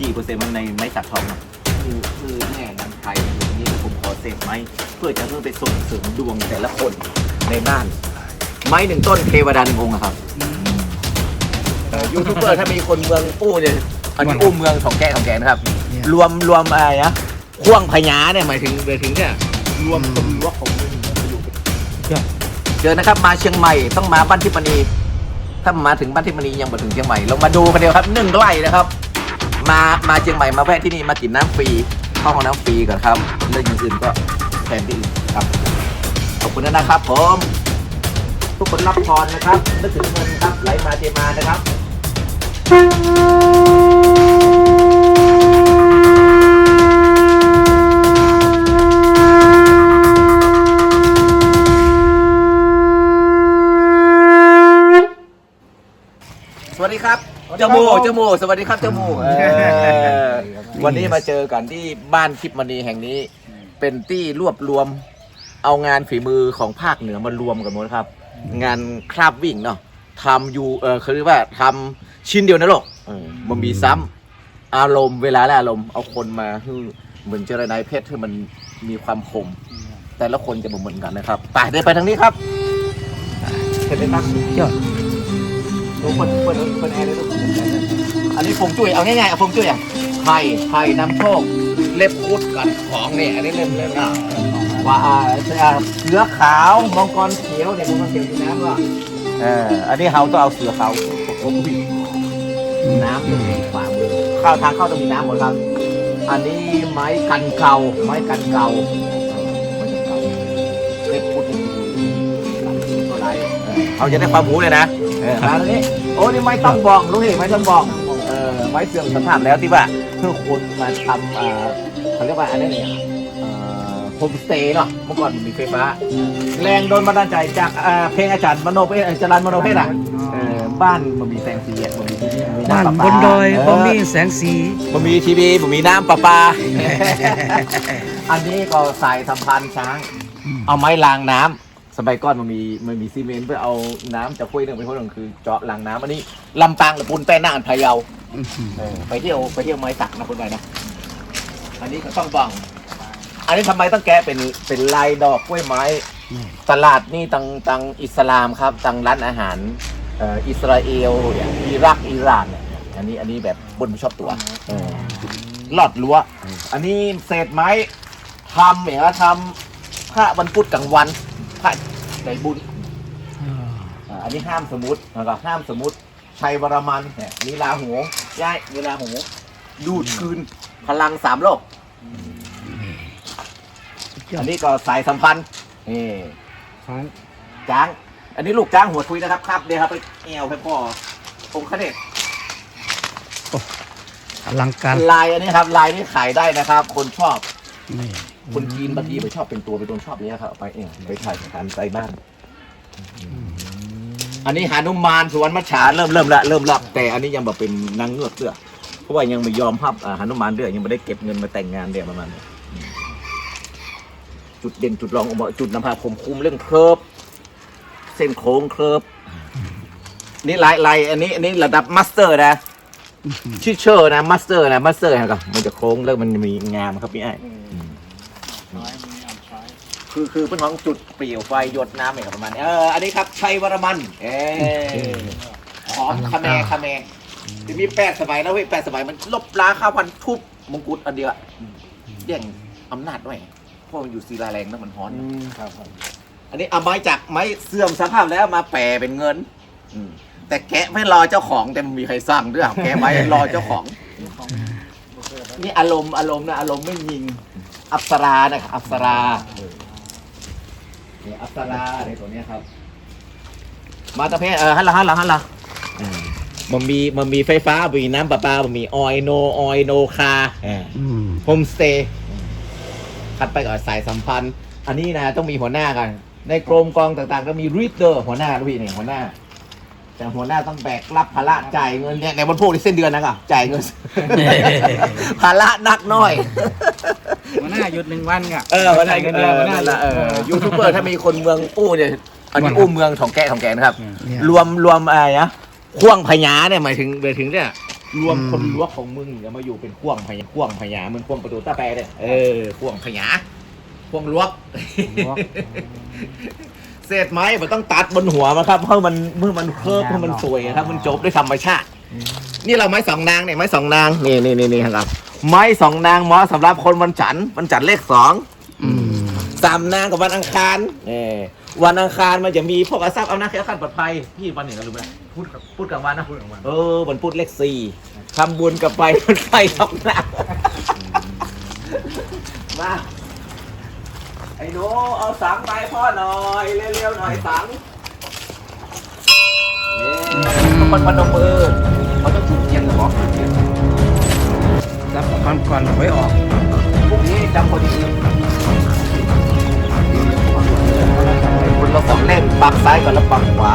กี่เปอร์เซ็นต์มันในไม้สักทองครับคือคือแน่นำไทยอย่างนี้ผมขอเสพไม้เพื่อจะเพื่อไปส่งเสริมดวงแต่ละคนในบ้าน ไม้หนึ่งต้นเทวดาหนึ่งองค์อะครับเอ่อยูทูบเบอร์ถ้ามีคนเมืองอู้เนี่ยอันนี้อู้เมืองของแก่ของแก่นะครับรวมรวมอะไรนะข่วงพญาเนี่ยหมายถึงหมายถึงเนี่ยรวมคนรั้วของเมืองเหนือไปอยู่เจอนะครับมาเชียงใหม่ต้องมาบ้านทิพนีถ้ามาถึงบ้านทิพนียังมาถึงเชียงใหม่ลงมาดูกันเดียวครับหนึ่งไร่นะครับ มามาเชียงใหม่มาแวะที่นี่มากินน้ำฟรีเข้าห้องน้ำฟรีก่อนครับเรื่องอย่างอื่นก็แทนที่อื่นครับขอบคุณนะครับ ผม ทุกคนรับพรนะครับนึกถึงเงินครับไหลมาเทมานะครับสวัสดีครับ เจ้าหมูเจ้าหมูสวัสดีครับเจ้าหมูเออวันนี้มาเจอกันที่บ้านทิพย์มณีแห่งนี้ เป็นที่รวบรวมเอางานฝีมือของภาคเหนือมารวมกันหมดครับ งานคราบวิ่งเนาะทำอยู่เออคือเรียกว่าทำชิ้นเดียวนะโลกเออมันมีซ้ำอารมณ์เวลาและอารมณ์เอาคนมาคือเหมือนเจรนายเพชรที่มันมีความคม แต่ละคนจะบ่เหมือนกันนะครับไปเดินไปทางนี้ครับเห็นไหมครับ ยอดดู เปิดเปิดเปิดแอร์เลยลูกอันนี้ฟงจุ้ยเอาง่ายๆเอาฟงจุ้ยอะไผ่ไผ่นำโชคเล็บพุดกันของเนี่ยอันนี้เล่มเล่มอะว่าอ่าเสือขาวมังกรเขียวเนี่ยมังกรเขียวอยู่น้ำว่ะเอออันนี้เขาต้องเอาเสือขาวโอ้โหน้ำตรงนี้ขวามือเข้าทางเข้าต้องมีน้ำหมดครับ อันนี้ไม้กันเก่าไม้กันเก่า เออเขาจะได้ความรู้เลยนะเออมาตรงนี้โอ้นี่ไม่ต้องบอกรู้เหไม่ต้องบอกเออไม้เสื่อมสภาพแล้วที่ว่าเพื่อคนมาทำเอ่อเขาเรียกว่าอะไรเนี่ยโฮมสเตย์เนาะเมื่อก่อนมันมีไฟฟ้า แรงโดนบันดาลใจจากเอ่อเพลงอาจารย์มโนเพชรจรันมโนเพชรอะเออบ้านมันมีแสงสีอะมันมีทีวีมีบ้านน้ำประบปานดอยเบ่มีแสงสีมันมีทีวีมันมีน้ำประปา อันนี้ก็สายสัมพันธ์ช้าง เอาไม้ล้างน้ำ สมัยก่อนมันมีมันมีซีเมนต์เพื่อเอาน้ำจากห้วยหนึ่งไปห้วยหนึ่งคือเจาะล้างน้ำอันนี้ลำปางหรือปูนแป้นหน้าอันพะเยาเออไปเที่ยวไปเที่ยวไม้สักนะคุณไปนะ อันนี้ก็ต้องบัง อันนี้ทำไมต้องแกะเป็นเป็นลายดอกกล้วยไม้ ตลาดนี่ตังตังอิสลามครับตังร้านอาหารเอ่ออิสราเอลเนี่ยอิรักอิหร่านเนี่ยอันนี้อันนี้แบบบนชอบตัวเออลอดรั้วอันนี้เศษไม้ทำเหมือนกับทำพระวันพุธกลางวัน พระใจบุญอ่าอันนี้ห้ามสมมติแล้วก็ห้ามสมมติชัยวรมันเนี่ยมีลาหูย้ายมีลาหูดูดคืนพลังสามโลก อันนี้ก็สายสัมพันธ์นี่จ้าง อันนี้ลูกจ้างหัวทุยนะครับครับเดี๋ยวครับไปแอวให้พ่อองค์ขเนศอลังการลายอันนี้ครับ ลายนี้ขายได้นะครับ คนชอบนี่ คนจีนบางทีไปชอบเป็นตัวเป็นตนชอบเนี้ยครับเอาไปเองไปถ่ายสถานใจบ้าน อันนี้หานุมานสวนมัจฉาเริ่มเริ่มละเริ่มละแต่อันนี้ยังแบบเป็นนางเงือกเด้อเพราะว่ายังไม่ยอมภาพหานุมานเด้อยังไม่ได้เก็บเงินมาแต่งงานเด้อประมาณนี้จุดเด่นจุดรองเอามาจุดนำพาผมคุมเรื่องเคิร์ฟเส้นโค้งเคิร์ฟนี่ลายลายอันนี้อันนี้ระดับมาสเตอร์นะชื่อเชอร์นะมาสเตอร์นะมาสเตอร์ครับมันจะโค้งแล้วมันมีงามครับพี่ไอ้ คือคือเป็นของจุดเปลี่ยวไฟหยดน้ำเนี่ยครับประมาณนี้เอออันนี้ครับชัยวรมันเออหอมคาเมคาเมจะมีแปดสมัยแล้วเว้ยแปดสมัยมันลบล้างข้าวพันทุบมงกุฎอันเดียวอะแย่งอำนาจด้วยเพราะมันอยู่ศิลาแรงแล้วมันฮ้อนครับอันนี้เอาไม้จากไม้เสื่อมสภาพแล้วมาแปลเป็นเงินอืมแต่แกะไม่รอเจ้าของแต่มันมีใครสร้างด้วยเอาแกะไว้รอเจ้าของ นี่อารมณ์อารมณ์นะอารมณ์ไม่ยิง อัปสรานะครับอัปสราเนี่ยอัปสราอะไรตัวเนี้ยครับ มาตะเพเออฮัลโหลฮัลโหลฮัลโหลอืมมันมีมันมีไฟฟ้ามันมีน้ำประปามันมีออยโนออยโนคาอืมโฮมสเตย์คัดไปก่อนสายสัมพันธ์ อันนี้นะต้องมีหัวหน้ากัน ในกรมกองต่างๆ ก็มีรีดเดอร์หัวหน้าด้วยนี่หัวหน้า แต่หัวหน้าต้องแบกรับภาระจ่ายเงินเนี่ยในวันพวกนี้เส้นเดือนนะก็จ่ายเงิน ภาระหนักหน่อย หัวหน้าหยุดหนึ่งวันก็เออวันไหนเงินเอเดือนอหัวหน้านั่นแหละเออหยุยูดทูบเบอร์ถ้ามีคนเมืองอู้เนี่ยอันนี้อู้เมืองของแกของแกนะครับเนี่ยรวมรวมอะไรนะข่วงพญาเนี่ยหมายถึงหมายถึงเนี่ยรวมคนลวกของมึงอย่ามาอยู่เป็นข่วงพญาข่วงพญามึงข่วงประตูตาแปรเลยเออข่วงพญาข่วงลวกลวกเศษไม้มันต้องตัดบนหัวมันครับ เพื่อมันเพื่อมันเคิร์ฟเพื่อมันสวยครับ มันจบด้วยธรรมชาติ นี่เราไม้สองนางเนี่ยไม้สองนางนี่นี่นี่นี่ครับ ไม้สองนางเหมาะสำหรับคนวันจันทร์วันจันทร์เลขสองอืมสามนางกับวันอังคารเออวันอังคารมันจะมีพวกอาทรัพย์เอาหน้าแค่ขันปลอดภัยพี่วันไหนกันรู้ไหมพูดกับพูดกลางวันนะพูดกับมันเออวันพุธเลขสี่ทำบุญกับไปมันไฟสองนางมาไอ้หนูเอาสังไปพ่อหน่อยเร็วๆหน่อยสังนี่คนพนมมือ รับก่อนก่อนไว้ออกพวกนี้จำพอดีคุณเราสองเล่มปักซ้ายก่อนแล้วปักขวา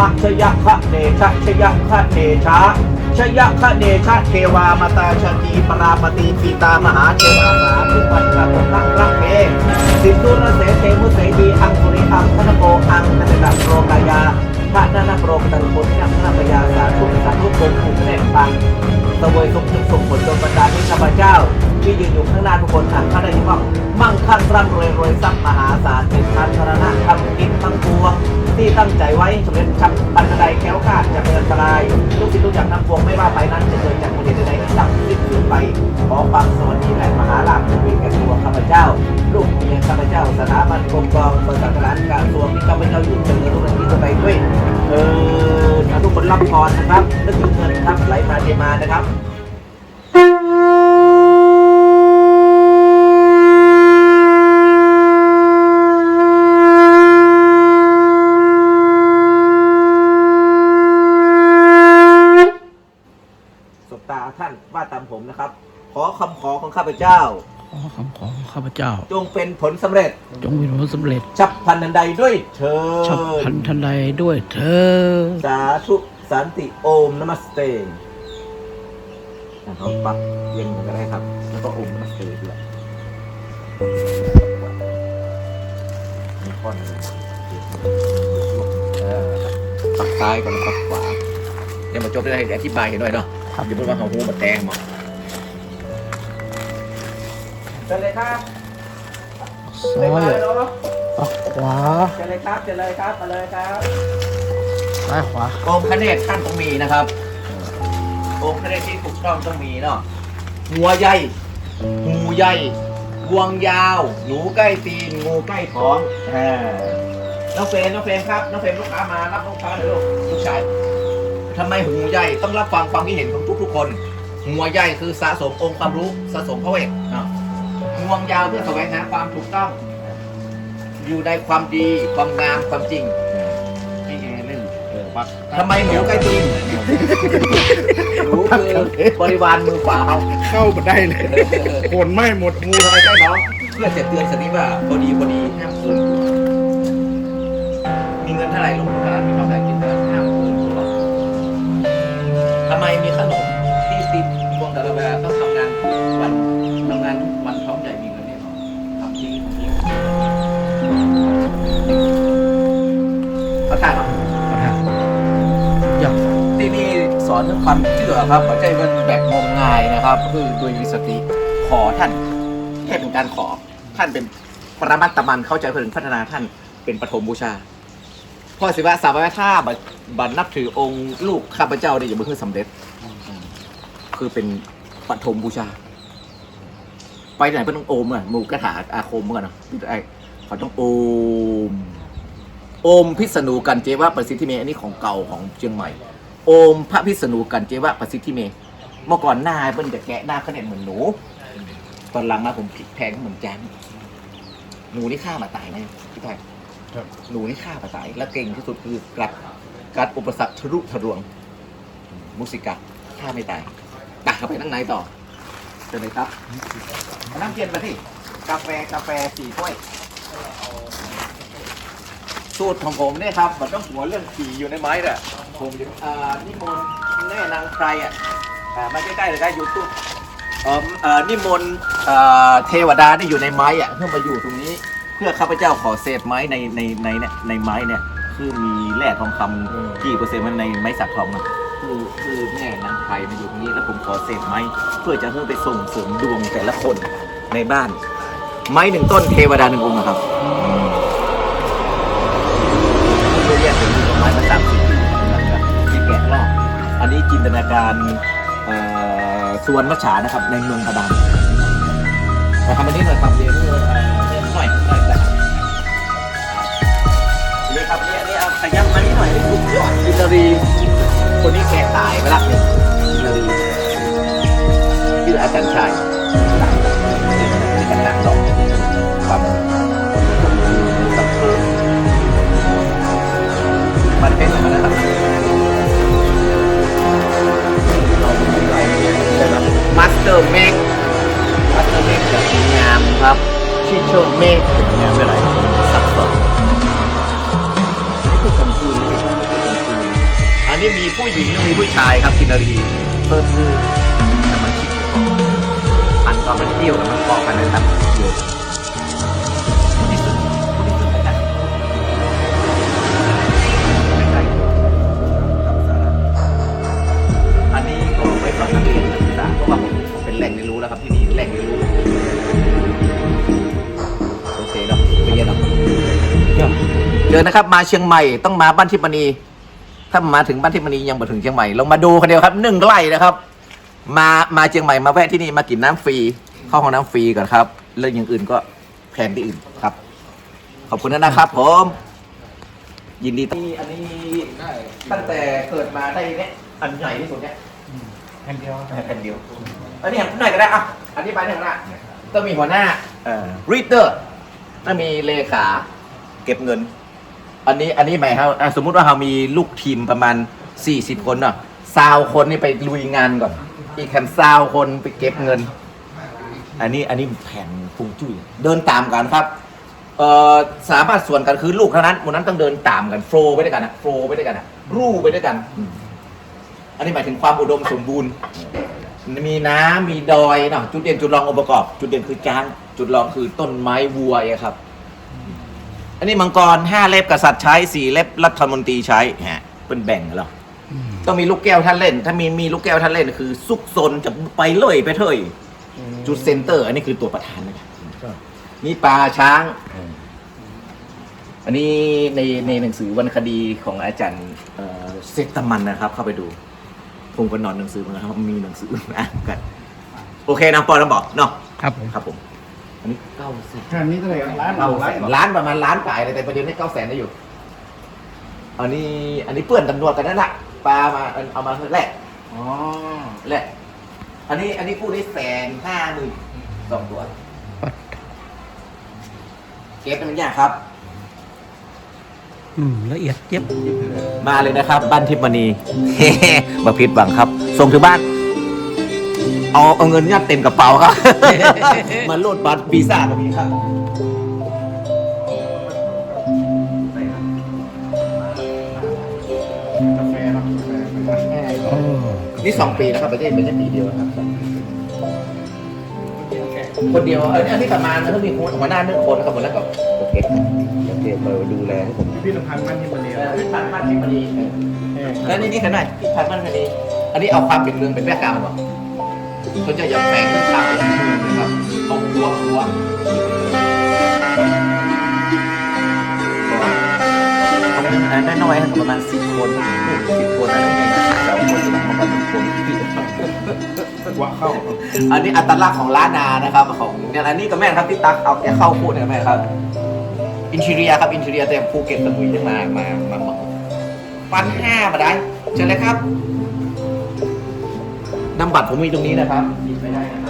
มะชยะคะเนชะชยะคะเนชะชยะคะเนชะเทวามตาชตีปราปตีปีตามหาเทวาสาธุปัญจตุนักรักเมสิทุรเสเทมุเสดีอังคุริอังธนโกอังธนดับโรกายา พระนานาโปรกตังปุญญพระปยาสาธุสาธุคงคุแน่นปังสวยสุขถึงส่งผลจนบรรดาที่ข้าพเจ้า ที่ยืนอยู่ข้างหน้าทุกคนอะข้าได้ยินว่ามั่งคั่งร่ำรวยรวยทรัพย์มหาศาลเป็นพันธรณะทำกินทั้งปวง ที่ตั้งใจไว้สำเร็จชับปันใดแค้วคลาดจากเป็นอันตรายทุกสิ่งทุกอย่างทั้งปวงไม่ว่าไปนั้นจะเกิดจากบุญใดๆที่ดับสิ้นสูญไปขอความสวัสดีและ รับพรนะครับนึกถึงเงินครับไหลมาเทมานะครับสบตาท่านว่าตามผมนะครับ ขอคำขอของข้าพเจ้า ขอคำขอของข้าพเจ้า จงเป็นผลสำเร็จ จงมีผลสำเร็จ ฉับพลันทันใดด้วยเธอฉับพลันทันใดด้วยเธอ สาธุ สันติโอมนมัสเตเขาปักเย็นกันก็ได้ครับ แล้วก็โอมนมัสเตด้วยมีข้อหนึงเออปักซ้ายก่อนแล้วปักขวาเดี๋ยวมาจบได้ให้อธิบายเห็นหน่อยเนาะครับอย่าเพิ่งว่าเขาหูมาแตงมาเชิญเลยครับซ้ายไปเลยเนาะปักขวาเชิญเลยครับเชิญเลยครับ มาเลยครับ ซ้ายขวาองค์พระเนตรท่านต้องมีนะครับ องค์พระเนตรที่ถูกต้องต้องมีเนาะหัวใหญ่หูใหญ่งวงยาว หนูใกล้ตีนงูใกล้ท้องอ่าน้องเฟรนน้องเฟรนครับ น้องเฟรนลูกค้ามารับลูกค้าเลยลูกลูกชายทำไมหูใหญ่ต้องรับฟังความคิดเห็นของทุกๆคน หัวใหญ่คือสะสมองค์ความรู้สะสมพระเวทเนาะงวงยาวเพื่อแสวงหาความถูกต้อง อยู่ในความดีความงามความจริงนี่ไงเรื่องเออปักทำไมหมูใกล้ตีนหนูคือบริวารมือขวาเขาเข้ามาได้เลยขนไม่หมดงูทำไมใกล้ท้องเพื่อจะเตือนสติว่าพอดีพอดีห้ามเกินมีเงินเท่าไหร่ลงทุนมีกำไรกินเท่าไหร่ห้ามเกินตัวทำไมมีขนม อนเรื่องความเชื่อครับไม่ใช่ว่าแบบงมงายนะครับคือโดยมีสติขอท่านแค่เป็นการขอท่านเป็นปรมัตตมันเข้าใจเพื่อพัฒนาท่านเป็นปฐมบูชาพ่อสิว่าสาวะท่าบัดบัดนับถือองค์ลูกข้าพเจ้าได้อย่างเพื่อสำเร็จ คือเป็นปฐมบูชา ไปไหนเพื่อต้องโอมอะหมูกระถาอาคมเมื่อก่อนเนาะไอ้เขาต้องโอม โอมพิษณุกันเจวะประสิทธิเมอันนี้ของเก่าของเชียงใหม่ โอมพระพิษณุกันเจวะประสิทธิเมเมื่อก่อนหน้าเปิ้ลจะแกะหน้าเขาเนี่ยเหมือนหนู ตอนหลังมาผมพลิกแพงเหมือนแจงหนูนี่ฆ่ามาตายไหมพี่ไทยครับ หนูนี่ฆ่ามาตาย และเก่งที่สุดคือกัดกัดอุปสรรคทะลุทะลวง มุสิกะฆ่าไม่ตายตักเข้าไปข้างในต่อเจอเลยครับมานั่งเกียนไปที่กาแฟกาแฟสี่ถ้วย สูตรของผมเนี่ยครับ มันต้องหัวเรื่องผีอยู่ในไม้เนี่ย ผมอยู่อ่านิมนต์แม่นางไพรอะอ่ามาใกล้ๆเลยได้ยูทูบเอ่อเอ่อนิมนต์เอ่อเทวดาที่อยู่ในไม้อะเพื่อมาอยู่ตรงนี้ เพื่อข้าพเจ้าขอเศษไม้ในในในเนี่ยในไม้เนี่ยคือมีแร่ทองคำกี่เปอร์เซ็นต์มันในไม้สักทองนะคือคือแม่นางไพรมาอยู่ตรงนี้แล้วผมขอเศษไม้เพื่อจะเพื่อไปส่งเสริมดวงแต่ละคนในบ้าน ไม้หนึ่งต้นเทวดาหนึ่งองค์นะครับไม่เรียกเป็ จินตนาการเอ่อสุวนมัชฉานะครับ ในเมืองกระดังมาทำอันนี้หน่อยครับเรียนเออเรียวหน่อยหน่อยนะครับนี่ครับนี่อันนี้เอาขยับมานิดหน่อยนี่คือจินตรีคนนี้แก่ตายไปละเนี่ยจินตรีชื่ออาจารย์ชาย เตอร์เมกมาสเตอร์เมกแบบงามครับชิโชเมกงามไปไหนสับสนนี่คือคำพูดนี่คือคำพูดอันนี้มีผู้หญิงและมีผู้ชายครับกินนารีเพิ่มชื่อแต่มันชิดอันตอนมันเที่ยวแล้วมันเกกันนะครับ เจอนะครับ มาเชียงใหม่ต้องมาบ้านทิพย์มณีถ้ามาถึงบ้านทิพย์มณียังมาถึงเชียงใหม่ลงมาดูคนเดียวครับหนึ่งไร่นะครับ มามาเชียงใหม่มาแวะที่นี่มากินน้ำฟรีเข้าห้องน้ำฟรีก่อนครับเรื่องอย่างอื่นก็แพงที่อื่นครับ ขอบคุณนะครับ ผม ยินดีที่อันนี้ตั้งแต่เกิดมาได้เนี่ยอันใหญ่ที่สุดเนี่ยแค่เดียวแผ่นเดียวอันนี้หน่อยก็ได้อะอธิบายหน่อยก็ได้ต้องมีหัวหน้าเอ่อรีดเดอร์ต้องมีเลขา เก็บเงิน อันนี้อันนี้หมายครับอะสมมุติว่าเรามีลูกทีมประมาณ 40 คนเนาะซาวคนนี่ไปลุยงานก่อน อีกแค่ซาวคนไปเก็บเงิน อันนี้อันนี้แผนฟุงจุ้ยเดินตามกันครับเอ่อสามารถส่วนกันคือลูกเท่านั้นวันนั้นต้องเดินตามกันโฟล์ไปด้วยกันนะโฟล์ไปด้วยกันนะรูไปด้วยกัน อันนี้หมายถึงความอุดมสมบูรณ์ มีน้ำมีดอยเนาะจุดเด่นจุดรององค์ประกอบ จุดเด่นคือจ้าง จุดรองคือต้นไม้วัวเองครับ อันนี้มังกรห้าเล็บกษัตริย์ใช้สี่เล็บรัฐมนตรีใช้ฮะเป็นแบ่งกันเหรอต้องมีลูกแก้วท่านเล่น ถ้ามีมีลูกแก้วท่านเล่นคือ ซุกซนจะไปเลยไปเถยจุดเซนเตอร์ อันนี้คือตัวประธานนะครับมีปลาช้าง อันนี้ในในหนังสือวรรณคดีของอาจารย์เอ่อเซตมันนะครับ เข้าไปดูผมก็นอนหนังสือมาครับมีหนังสืออ่านกัน โอเคนะปอแล้วบอกเนาะครับผมครับผม อันนี้เก้าแสนแค่นี้เท่าไหร่กันล้านเก้าแสล้านนล้านประมาณล้านปลายเลยแต่ประเด็นนี้เก้าแสนได้อยู่ อันนี้อันนี้เปื้อนตำรวจกันนั่นแหละปลามาเอาเอามาแลกอ๋อแลกอันนี้อันนี้กู้ได้แสนห้าหมื่นสองตัวเก็บเป็นอย่างครับ อืมละเอียดเย็บมาเลยนะครับ บ้านทิพย์มณี มาพิษบังครับ ส่งถึงบ้าน เอาเอาเงินยัดเต็มกระเป๋าครับมาโหลดบัตรวีซ่าก็มีครับกาแฟเนาะกาแฟโอ้นี่สองปีนะครับไม่ใช่ไม่ใช่ปีเดียวนะครับคนเดียวเอออันนี้ประมาณนะถ้ามีหัวหน้าหนึ่งคนนะครับหมดแล้วก็โอเคโอเคมาดูแลให้ผมพิพิธภัณฑ์มันที่มาเรียนพิพันธ์บ้านทิพย์มณีแล้วนี่นี่ขนาดพิพันธ์บ้านทิพย์มณีอันนี้เอาความเป็นเมืองเป็นแบ็กกราวด์หรอ เขาจะยังแฝงเรื่องความเป็นเมืองนะครับเอาหัวหัวอันนั้นน้อยๆประมาณสิบคนสิบคนอันนี้สองคนประมาณหนึ่งคนวะเข้า อันนี้อัตลักษณ์ของล้านานะครับของเนี่ยอันนี้ก็แม่ครับที่ตักเอาแกเข้าพูดเนี่ยแม่ครับ อินทีเรียครับอินทีเรียแต่ภูเก็ตสมุยจะมามามามาปันห้ามาได้เชิญเลยครับ นำบัตรผมมีตรงนี้นะครับหยิบไม่ได้นะครับ